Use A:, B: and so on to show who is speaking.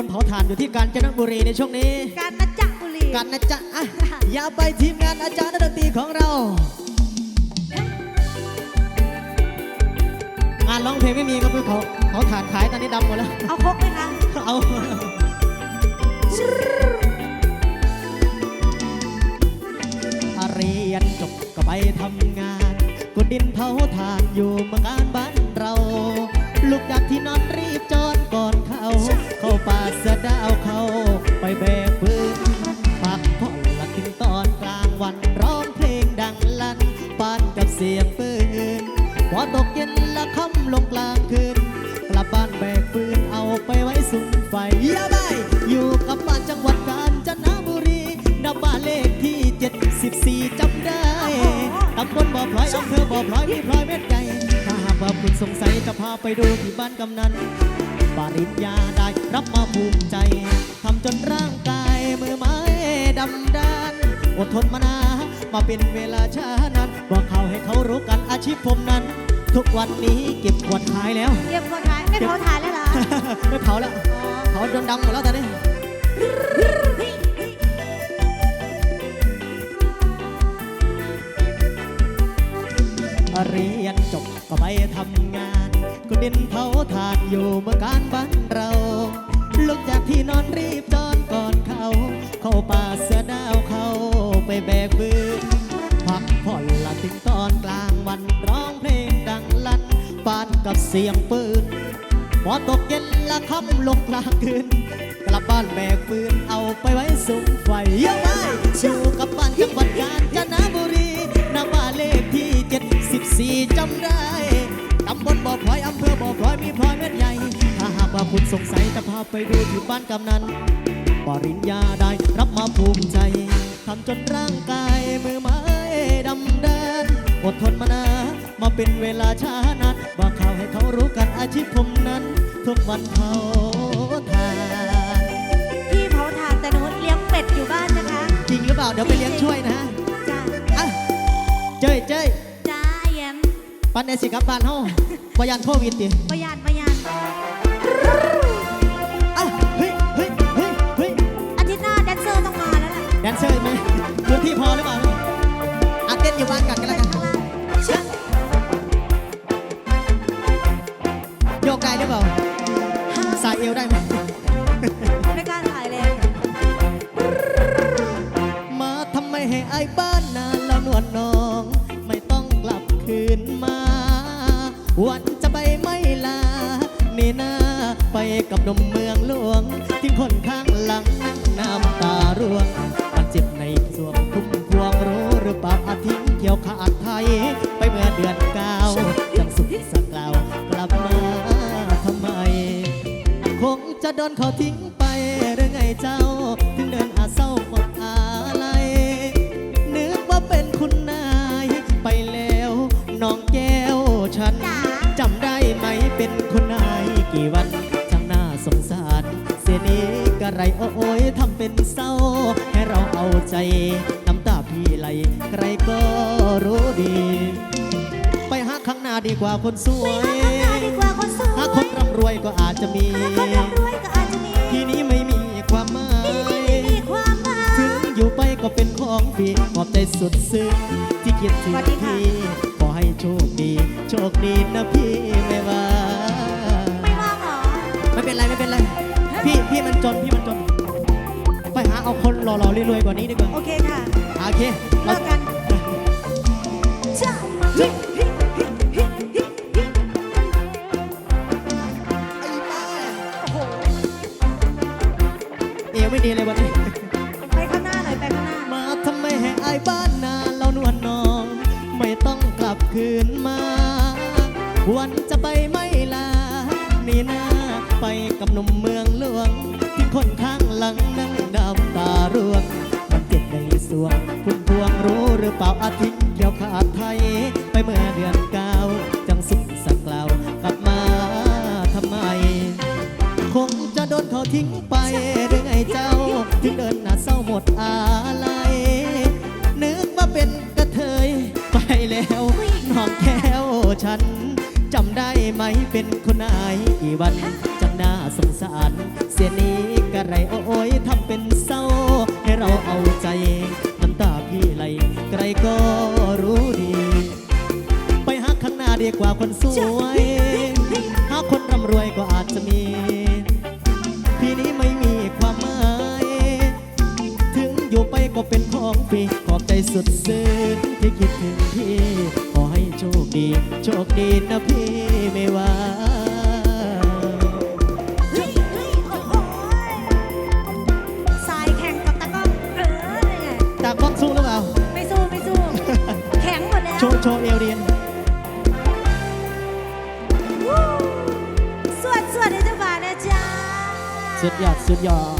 A: คนเผาถ่านอยู่ที่กาญจนบุรีในช่วงนี้
B: การนะจักบุรี
A: กันนะจ๊ะอะอย่าไปทีมงานอาจารย์นักดนตรีของเรา งานร้องเพลงไม่มีก็คือเขาเขาถ่านขายตอนนี้ดำหมดแล้ว
B: เอาครกไหมคะ
A: เอา ถ้าเรียนจบก็ไปทำงาน กุดดินเผาถ่านอยู่เมืองการบ้าน ละค่ำลงกลางคืน กลับบ้านแบกปืนเอาไปไว้สุ่มไฟยาบายอยู่กับบ้านจังหวัดกาญจนบุรีนับบ้านเลขที่ 74จำได้ตำบลบ่อพลอยอำเภอบ่อพลอยมีพลอยเม็ดใหญ่ถ้าหากว่าคุณสงสัยจะพาไปดูที่บ้านกำนันปริญญาได้รับมาภูมิใจทำจนร่างกายมือไม้ดำด้านอดทนมานานมาเป็นเวลาช้านานบอกเขาให้เขารู้กันอาชีพผมนั้น ทุกวันนี้เก็บขวดขายแล้ว
B: เยี่ยมคนถ่ายไม่เผาถ่ายแล้วเหรอ
A: ไม่เผาแล้วเผาจนดำหมดแล้วตอนนี้เรียนจบก็ไปทำงานก็ดินเผาทานอยู่เมื่อการบ้านเราลุกจากที่นอนรีบจอนก่อนเขา เข้าป่าเสือดาวเขาไปแบกปืนานกับเสียงปืนพอตกเย็นละค่ำลงกลางคืน กลับบ้านแบกปืนเอาไปไว้สุมไฟเยอะไปอยู่กับบ้านจังหวัดกาญจนบุรีนาบ้านเลขที่ 74จำได้ตำบลบ่อพลอยอำเภอบ่อพลอยมีพลอยเม็ดใหญ่ ถ้าหากว่าคุณสงสัยจะพาไปดูที่บ้านกำนันปริญญาได้รับมาภูมิใจทำจนร่างกายมือไม้ดำด้านอดทนมานานมาเป็นเวลาช้านาน ชีพผมนั้น ทุกวันเผาทาน
B: พี่เผาถ่านแต่หนูเลี้ยงเป็ดอยู่บ้านนะคะ
A: จริงหรือเปล่า เดี๋ยวไปเลี้ยงช่วยนะ
B: จ้า
A: อะเจ้ยเจ้ย
B: จ้าแย้ม
A: ปันในสิกลับบ้านเฮาบยันโควิดดิ
B: ประหยัดประหยัด
A: อะเฮ้ยเฮ้ยเฮ้ยเฮ้ย
B: อาทิตย์หน้าแดนเซอร์ต้องมาแล้วล่ะ
A: แดนเซอร์ไหมพื้นที่พอหรือเปล่าอาเต้นอยู่บ้านกันกันแล้วกัน
B: ข้างล่าง
A: ไกลหรือเปล่าสายเอวได้ไหม
B: ไม่กล้าถ่ายเลย
A: มาทำไมให้อายบ้านนานแล้วนวลน้อง ไม่ต้องกลับคืนมา วันจะไปไม่ลานี่นาไปกับหนมเมืองหลวงที่คนข้างหลังนั่งน้ำตาร่วงมันเจ็บในส่วงคุ้มพวงรู้หรือเปล่าอาทิตย์เกี่ยวขาดไทย ไปเมื่อเดือน นเขาทิ้งไปหรือไงเจ้า ถึงเดินอาเศร้าหมดอะไรนึกว่าเป็นคุณนายไปแล้วน้องแก้วฉัน
B: จ๋า
A: จำได้ไหมเป็นคุณนายกี่วันช่างน่าสงสาร เสียนี้กระไรโอ้ยทำเป็นเศร้า ให้เราเอาใจน้ำตาพี่ไหลใครก็รู้ดี ไปหาข้างหน้าดีกว่าคนสวย
B: ดีกว่าคนสวย
A: หาคนร่ำรวยก็อาจจะมี
B: คนร่ำรวยก็อาจจะมี
A: เป็นของฟรีขอบใจสุดซึ้งที่คิดถึง
B: สวัสดีค่ะ
A: พี่ขอให้โชคดี โชคดีนะพี่ไม่ว่า
B: ไม่ว่างเหรอ
A: ไม่เป็นไรไม่เป็นไร พี่พี่มันจนพี่มันจน ไปหาเอาคนหล่อๆรวยๆกว่านี้ดีกว่า
B: โอเคค่ะ
A: โอเคเรา
B: เลิกกันจ้าโอ้โห
A: เอวไม่ดีเลยวันนี้ คืนมา วันจะไปไม่ลา นี่นาไปกับหนุ่มเมืองหลวง ที่คนข้างหลังนั่งดำตาร่วงมันเจ็บในสวง คุณพวงรู้หรือเปล่าอาทิตย์เกี่ยวขาดไทย ไปเมื่อเดือนเก้าจังสุขสักกล่าวกลับมาทำไม คงจะโดนเขาทิ้งไปหรือไงเจ้า ถึงเดินหน้าเศร้าหมดอะ น้องแก้วฉันจำได้ไหมเป็นคนนายกี่วันจำหน้าสงสาร เสียนี้อะไรโอ้ยทำเป็นเศร้า ให้เราเอาใจ น้ำตาพี่ไหลใครก็รู้ดี ไปหาข้างหน้าดีกว่าคนสวย หาคนร่ำรวยก็อาจจะมี พี่นี้ไม่มีความหมาย ถึงอยู่ไปก็เป็นของฟรีขอบใจสุดซึ้งที่คิดถึงพี่ข โชคดี โชคดีนะพี่ไม่ว่า
B: เฮ้ยเฮ้ยโอ้โหสายแข่งกับตะก้องเออนี่ไง
A: จากกล้องสู้หรือเปล่า
B: ไม่สู้ไม่สู้ แข็งหมดแล้ว
A: โชว์โชว์เอวเรียน
B: วู้สวดสวดให้เจ้าบ่าวนะจ๊ะ
A: สุดยอด สุดยอด